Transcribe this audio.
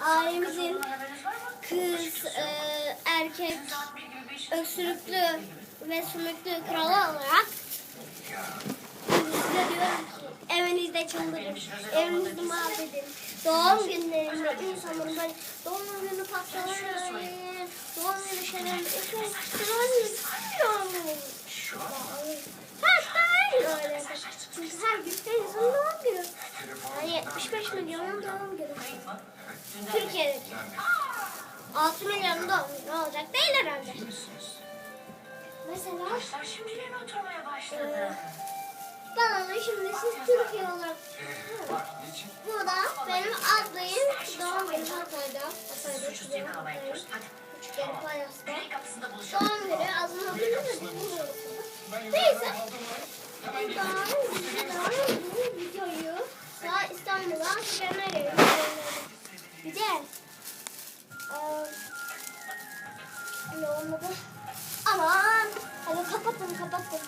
ailemizin kız, e, erkek, öksürüklü ve sümüklü kralı olarak size diyorum ki evinizde çıldırın, evinizde mahvedin. Doğum günlerinde insanların böyle doğum günü patlamayın, doğum günü şeylerini etmeyin, Hatta öyle öyle. Çünkü her gün denizin doğum günü. Yani 75 milyonun doğum günü. Türkiye'deki. 6 milyonun doğum günü olacak değil herhalde. Mesela Taşlar şimdi yeni oturmaya başladı. bana da şimdi siz Türkiye olarak bu da benim adlayın doğum günü Hatay'da. Hatay'da Suçu seni alamayız. Hadi. Üçgen Palas'ta. Güney kapısında buluşalım. Doğum günü azını hatırlamıyorum. Ben Neyse. yukarıdan aldım daha İstanbul'a çekmeye geliyorum. Bir de ne olmadı? Aman hadi kapatın kapatın.